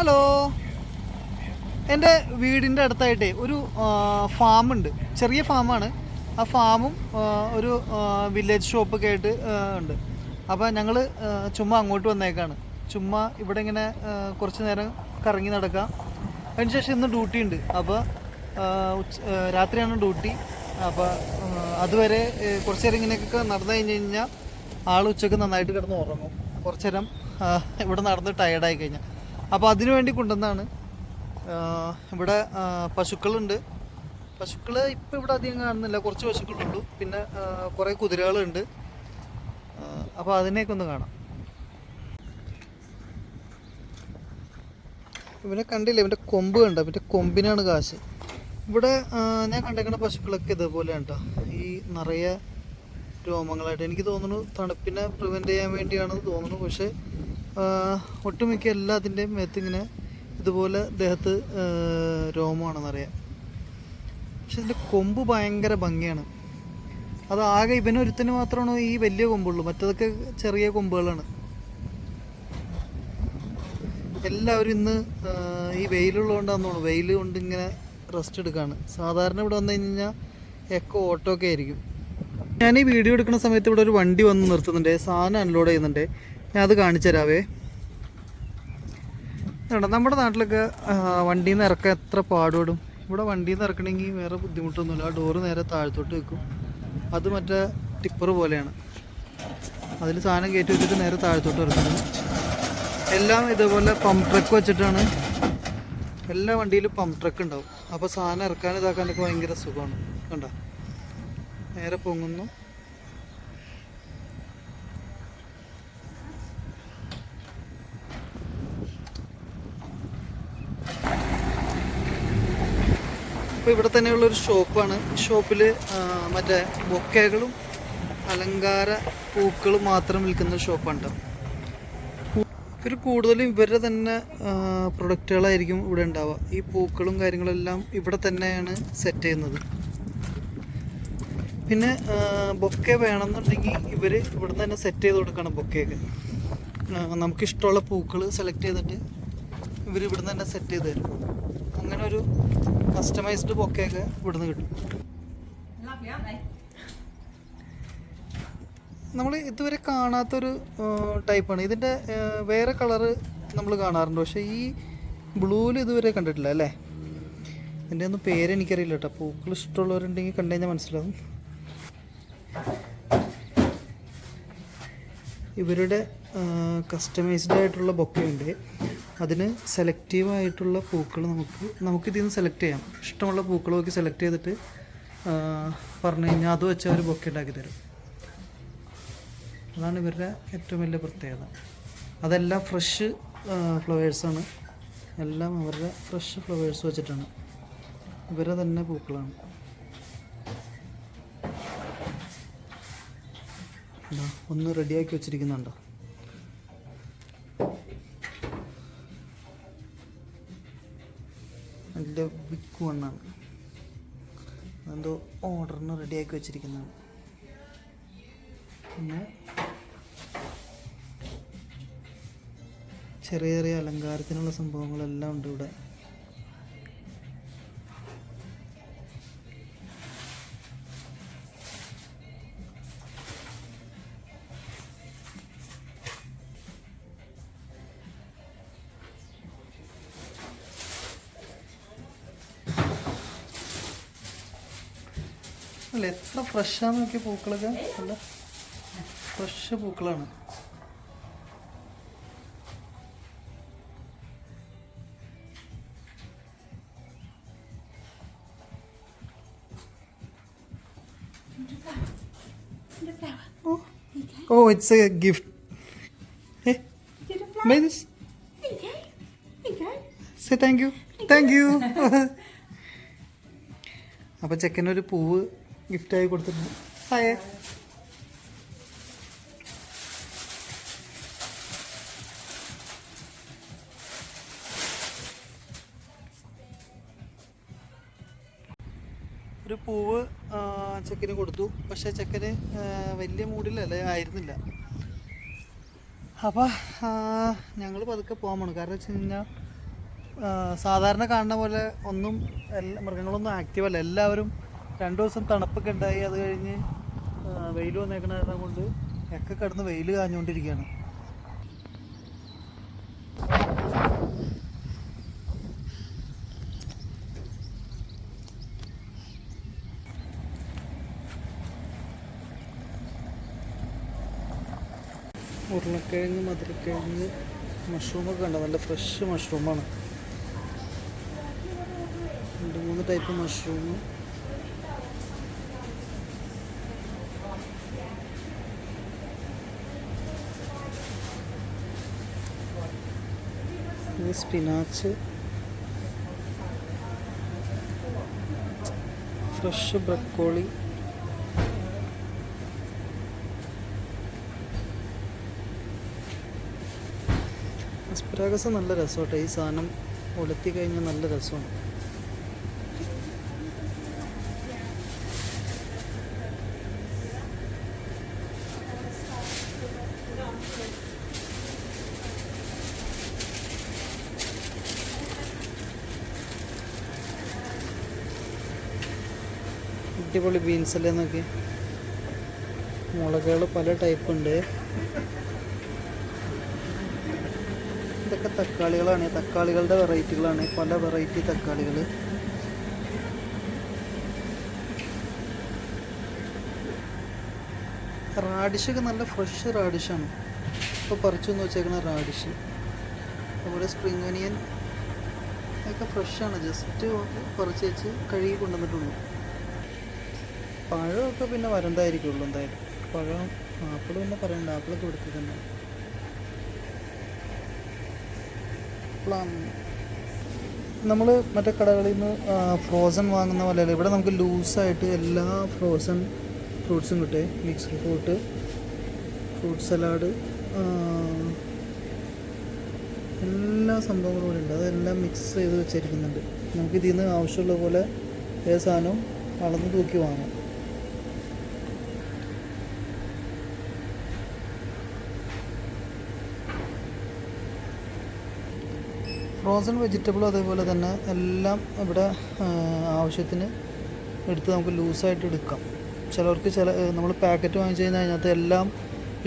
Hello. എന്റെ വീടിന്റെ അടുത്തായിട്ട് ഒരു ഫാമുണ്ട്. ചെറിയ ഫാമാണ്. ആ ഫാമും ഒരു വില്ലേജ് ഷോപ്പൊക്കെ ആയിട്ട് ഉണ്ട്. അപ്പോൾ ഞങ്ങൾ ചുമ്മാ അങ്ങോട്ട് വന്നേക്കാണ്. ചുമ്മാ ഇവിടെ ഇങ്ങനെ കുറച്ച് നേരം കറങ്ങി നടക്കാം. അതിനുശേഷം ഇന്ന് ഡ്യൂട്ടി ഉണ്ട്. അപ്പോൾ രാത്രിയാണ് ഡ്യൂട്ടി. അപ്പോൾ അതുവരെ കുറച്ച് നേരം ഇങ്ങനെയൊക്കെ നടന്നു കഴിഞ്ഞ് കഴിഞ്ഞാൽ ആൾ ഉച്ചയ്ക്ക് നന്നായിട്ട് കിടന്ന് ഉറങ്ങും. കുറച്ച് നേരം ഇവിടെ നടന്ന് ടയർഡായി കഴിഞ്ഞാൽ അപ്പോൾ അതിനു വേണ്ടി കൊണ്ടുവന്നാണ് ഇവിടെ പശുക്കളുണ്ട്. പശുക്കൾ ഇപ്പം ഇവിടെ അധികം കാണുന്നില്ല. കുറച്ച് പശുക്കളുള്ളൂ പിന്നെ കുറേ കുതിരകളുണ്ട്. അപ്പോൾ അതിനെയൊക്കെ ഒന്ന് കാണാം. ഇവനെ കണ്ടില്ല? ഇവന്റെ കൊമ്പ് കണ്ട? ഇവന്റെ കൊമ്പിനാണ് കാശ്. ഇവിടെ ഞാൻ കണ്ടേക്കുന്ന പശുക്കളൊക്കെ ഇതേപോലെയാണ് കേട്ടോ ഈ നിറയെ രോമങ്ങളായിട്ട് എനിക്ക് തോന്നുന്നു തണുപ്പിനെ പ്രിവെന്റ് ചെയ്യാൻ വേണ്ടിയാണെന്ന് തോന്നുന്നു. പക്ഷേ ഒട്ടുമിക്ക എല്ലാത്തിന്റെയും മേത്ത് ഇങ്ങനെ ഇതുപോലെ ദേഹത്ത് രോമമാണെന്നറിയാം. പക്ഷെ ഇതിന്റെ കൊമ്പ് ഭയങ്കര ഭംഗിയാണ്. അത് ആകെ ഇവനൊരുത്തിന് മാത്രമാണ് ഈ വലിയ കൊമ്പുള്ളൂ. മറ്റതൊക്കെ ചെറിയ കൊമ്പുകളാണ്. എല്ലാവരും ഇന്ന് ഈ വെയിലുള്ളതുകൊണ്ടാന്ന് തോന്നുന്നു വെയിൽ കൊണ്ട് ഇങ്ങനെ റെസ്റ്റ് എടുക്കുകയാണ് സാധാരണ ഇവിടെ വന്നു കഴിഞ്ഞാൽ എക്കോ ഓട്ടോ ഒക്കെ ആയിരിക്കും. ഞാൻ ഈ വീഡിയോ എടുക്കുന്ന സമയത്ത് ഇവിടെ ഒരു വണ്ടി വന്ന് നിർത്തുന്നുണ്ട്. സാധനം അൺലോഡ് ചെയ്യുന്നുണ്ട്. ഞാൻ അത് കാണിച്ചു തരാവേ. നമ്മുടെ നാട്ടിലൊക്കെ വണ്ടിയിൽ നിന്ന് ഇറക്കാൻ എത്ര പാടുപെടും. ഇവിടെ വണ്ടിയിൽ നിന്ന് ഇറക്കണമെങ്കിൽ വേറെ ബുദ്ധിമുട്ടൊന്നുമില്ല. ആ ഡോറ് നേരെ താഴത്തോട്ട് വെക്കും. അത് മറ്റേ ടിപ്പർ പോലെയാണ്. അതിൽ സാധനം കയറ്റി വെച്ചിട്ട് നേരെ താഴത്തോട്ട് ഇറക്കുന്നത് എല്ലാം ഇതേപോലെ പമ്പ് ട്രക്ക് വെച്ചിട്ടാണ്. എല്ലാ വണ്ടിയിലും പമ്പ് ട്രക്ക് ഉണ്ടാവും. അപ്പോൾ സാധനം ഇറക്കാൻ ഇതാക്കാനൊക്കെ ഭയങ്കര സുഖമാണ്. കണ്ട? നേരെ പൊങ്ങുന്നു. ഇപ്പോൾ ഇവിടെ തന്നെയുള്ളൊരു ഷോപ്പാണ്. ഷോപ്പിൽ മറ്റേ ബൊക്കകളും അലങ്കാര പൂക്കളും മാത്രം വിൽക്കുന്ന ഷോപ്പാണ് ഇവർ കൂടുതലും ഇവരുടെ തന്നെ പ്രൊഡക്റ്റുകളായിരിക്കും ഇവിടെ ഉണ്ടാവുക. ഈ പൂക്കളും കാര്യങ്ങളെല്ലാം ഇവിടെ തന്നെയാണ് സെറ്റ് ചെയ്യുന്നത്. പിന്നെ ബൊക്കെ വേണമെന്നുണ്ടെങ്കിൽ ഇവർ ഇവിടെ തന്നെ സെറ്റ് ചെയ്ത് കൊടുക്കണം ബൊക്കെയൊക്കെ. നമുക്കിഷ്ടമുള്ള പൂക്കൾ സെലക്ട് ചെയ്തിട്ട് ഇവർ ഇവിടെ തന്നെ സെറ്റ് ചെയ്ത് തരും. അങ്ങനെ ഒരു കസ്റ്റമൈസ്ഡ് ബൊക്കെയൊക്കെ ഇവിടുന്ന് കിട്ടും? നമ്മൾ ഇതുവരെ കാണാത്തൊരു ടൈപ്പാണ് ഇതിന്റെ വേറെ കളറ് നമ്മൾ കാണാറുണ്ട്. പക്ഷേ ഈ ബ്ലൂവിൽ ഇതുവരെ കണ്ടിട്ടില്ല അല്ലേ? ഇതിന്റെ ഒന്നും പേര് എനിക്കറിയില്ല കേട്ടോ. പൂക്കൾ ഇഷ്ടമുള്ളവരുണ്ടെങ്കിൽ കണ്ടു കഴിഞ്ഞാൽ മനസ്സിലാവും. ഇവരുടെ കസ്റ്റമൈസ്ഡ് ആയിട്ടുള്ള ബൊക്കയുണ്ട് അതിന് സെലക്റ്റീവ് ആയിട്ടുള്ള പൂക്കൾ നമുക്ക് നമുക്കിതിൽ നിന്ന് സെലക്ട് ചെയ്യാം. ഇഷ്ടമുള്ള പൂക്കൾ നോക്കി സെലക്ട് ചെയ്തിട്ട് പറഞ്ഞു കഴിഞ്ഞാൽ അത് വെച്ച് അവർ ബൊക്കെ ഉണ്ടാക്കി തരും. അതാണ് ഇവരുടെ ഏറ്റവും വലിയ പ്രത്യേകത. അതെല്ലാം ഫ്രഷ് ഫ്ലവേഴ്സാണ് എല്ലാം അവരുടെ ഫ്രഷ് ഫ്ലവേഴ്സ് വെച്ചിട്ടാണ്. ഇവരെ തന്നെ പൂക്കളാണ്. ഒന്ന് റെഡിയാക്കി വെച്ചിരിക്കുന്നുണ്ടോ? നല്ല ബിഗ് വണ്ണാണ് എന്തോ ഓർഡറിന് റെഡിയാക്കി വെച്ചിരിക്കുന്നതാണ് പിന്നെ ചെറിയ ചെറിയ അലങ്കാരത്തിനുള്ള സംഭവങ്ങളെല്ലാം ഉണ്ട് ഇവിടെ. അല്ല എത്ര ഫ്രഷാന്ന് നോക്കിയ പൂക്കളൊക്കെ. അല്ല ഫ്രഷ് പൂക്കളാണ്. ഓ it's a gift say thank you thank you അപ്പൊ ചെക്കനൊരു പൂവ് ഗിഫ്റ്റായി കൊടുത്തിട്ടുണ്ട്. ഹായേ. ഒരു പൂവ് ചെക്കന് കൊടുത്തു. പക്ഷെ ചെക്കന് വലിയ മൂഡിലല്ല ആയിരുന്നില്ല. അപ്പോൾ ഞങ്ങൾ പതുക്കെ പോകാൻ പോകണം കാരണം വെച്ച് കഴിഞ്ഞാൽ സാധാരണ കാണുന്ന പോലെ ഒന്നും എല്ലാ മൃഗങ്ങളൊന്നും ആക്റ്റീവ് അല്ല. എല്ലാവരും രണ്ടു ദിവസം തണുപ്പൊക്കെ ഉണ്ടായി അത് കഴിഞ്ഞ് വെയിൽ വന്നേക്കണ കൊണ്ട് ഒക്കെ കിടന്ന് വെയിൽ കാഞ്ഞുകൊണ്ടിരിക്കുകയാണ്. ഉരുളക്കിഴങ്ങ് മധുരക്കിഴങ്ങ് മഷ്റൂമൊക്കെ ഉണ്ട് നല്ല ഫ്രഷ് മഷ്റൂമാണ്. രണ്ട് മൂന്ന് type mushroom. Spinach. Fresh broccoli. Asparagus നല്ല രസമാട്ടോ. ഈ സാധനം ഒലത്തി കഴിഞ്ഞാൽ നല്ല രസമാണ്. അടിപൊളി ബീൻസ് അല്ലേ നോക്കി മുളകുകൾ പല ടൈപ്പ് ഉണ്ട്. ഇതൊക്കെ തക്കാളികളാണ്. തക്കാളികളുടെ വെറൈറ്റികളാണ് പല വെറൈറ്റി തക്കാളികൾ. റാഡിഷൊക്കെ നല്ല ഫ്രഷ് റാഡിഷാണ് ഇപ്പോൾ പറിച്ചു എന്ന് വെച്ചേക്കണ റാഡിഷ് അതുപോലെ സ്പ്രിംഗ് ഒനിയൻ ഒക്കെ ഫ്രഷാണ് ജസ്റ്റ് പറിച്ച് വെച്ച് കഴുകി കൊണ്ടുവന്നിട്ടുള്ളൂ. പഴമൊക്കെ പിന്നെ വരണ്ടായിരിക്കുള്ളൂ എന്തായാലും. പഴം ആപ്പിൾ പിന്നെ പറയണ്ട ആപ്പിളൊക്കെ കൊടുത്തിട്ടുണ്ട് പ്ലം നമ്മൾ മറ്റേ കടകളിൽ നിന്ന് ഫ്രോസൺ വാങ്ങുന്ന പോലെയല്ല. ഇവിടെ നമുക്ക് ലൂസായിട്ട് എല്ലാ ഫ്രോസൺ ഫ്രൂട്ട്സും കിട്ടേ. മിക്സ്ഡ് ഫ്രൂട്ട് ഫ്രൂട്ട് സലാഡ് എല്ലാ സംഭവങ്ങളും ഇവിടെ ഉണ്ട്. അതെല്ലാം മിക്സ് ചെയ്ത് വെച്ചിരിക്കുന്നുണ്ട്. നമുക്ക് ഇതിൽ നിന്ന് ആവശ്യമുള്ള പോലെ ഏത് സാധനവും അളന്ന് തൂക്കി വാങ്ങാം. ഫ്രോസൺ വെജിറ്റബിളും അതേപോലെ തന്നെ എല്ലാം ഇവിടെ ആവശ്യത്തിന് എടുത്ത് നമുക്ക് ലൂസായിട്ട് എടുക്കാം. ചിലവർക്ക് ചില നമ്മൾ പാക്കറ്റ് വാങ്ങിച്ചു കഴിഞ്ഞാൽ അതിനകത്ത് എല്ലാം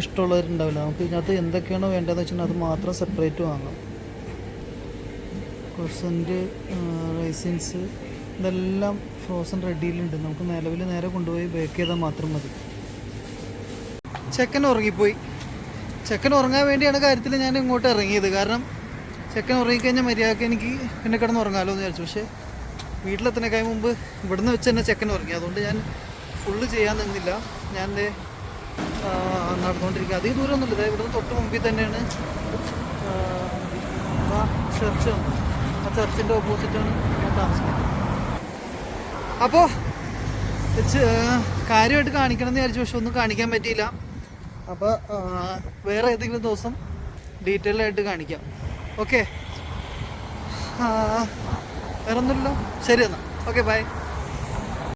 ഇഷ്ടമുള്ളവരുണ്ടാവില്ല. നമുക്ക് ഇതിനകത്ത് എന്തൊക്കെയാണോ വേണ്ടതെന്ന് വെച്ചിട്ടുണ്ടെങ്കിൽ അത് മാത്രം സെപ്പറേറ്റ് വാങ്ങാം. ക്രൊസന്റ് റൈസിൻസ് ഇതെല്ലാം ഫ്രോസൺ റെഡിയിലുണ്ട് നമുക്ക് നിലവിൽ നേരെ കൊണ്ടുപോയി ബേക്ക് ചെയ്താൽ മാത്രം മതി. ചെക്കൻ ഉറങ്ങിപ്പോയി. ചെക്കൻ ഉറങ്ങാൻ വേണ്ടിയാണ് കാര്യത്തിൽ ഞാൻ ഇങ്ങോട്ട് ഇറങ്ങിയത്. കാരണം ചെക്കൻ ഉറങ്ങിക്കഴിഞ്ഞാൽ മര്യാദയ്ക്ക് എനിക്ക് പിന്നെ കിടന്ന് ഉറങ്ങാമല്ലോ എന്ന് വിചാരിച്ചു. പക്ഷേ വീട്ടിലെത്തുന്നതിനേക്കാൾ മുമ്പ് ഇവിടുന്ന് വെച്ച് തന്നെ ചെക്കൻ ഉറങ്ങി. അതുകൊണ്ട് ഞാൻ ഫുള്ള് ചെയ്യാൻ നിന്നില്ല. ഞാൻ എന്റെ നടന്നുകൊണ്ടിരിക്കുക. അധികം ദൂരമൊന്നുമില്ല ഒന്നുമില്ല. ഇവിടുന്ന് തൊട്ട് മുമ്പിൽ തന്നെയാണ് ചർച്ച് വന്നത്. ആ ചർച്ചിന്റെ ഓപ്പോസിറ്റാണ് ഞാൻ താമസിക്കുന്നത്. അപ്പോൾ കാര്യമായിട്ട് കാണിക്കണം എന്ന് വിചാരിച്ചു. പക്ഷെ ഒന്നും കാണിക്കാൻ പറ്റിയില്ല. അപ്പോൾ വേറെ ഏതെങ്കിലും ദിവസം ഡീറ്റെയിൽ ആയിട്ട് കാണിക്കാം. ഓക്കെ. വേറെ ഒന്നുമില്ലല്ലോ ശരി എന്നാൽ ഓക്കെ ബൈ.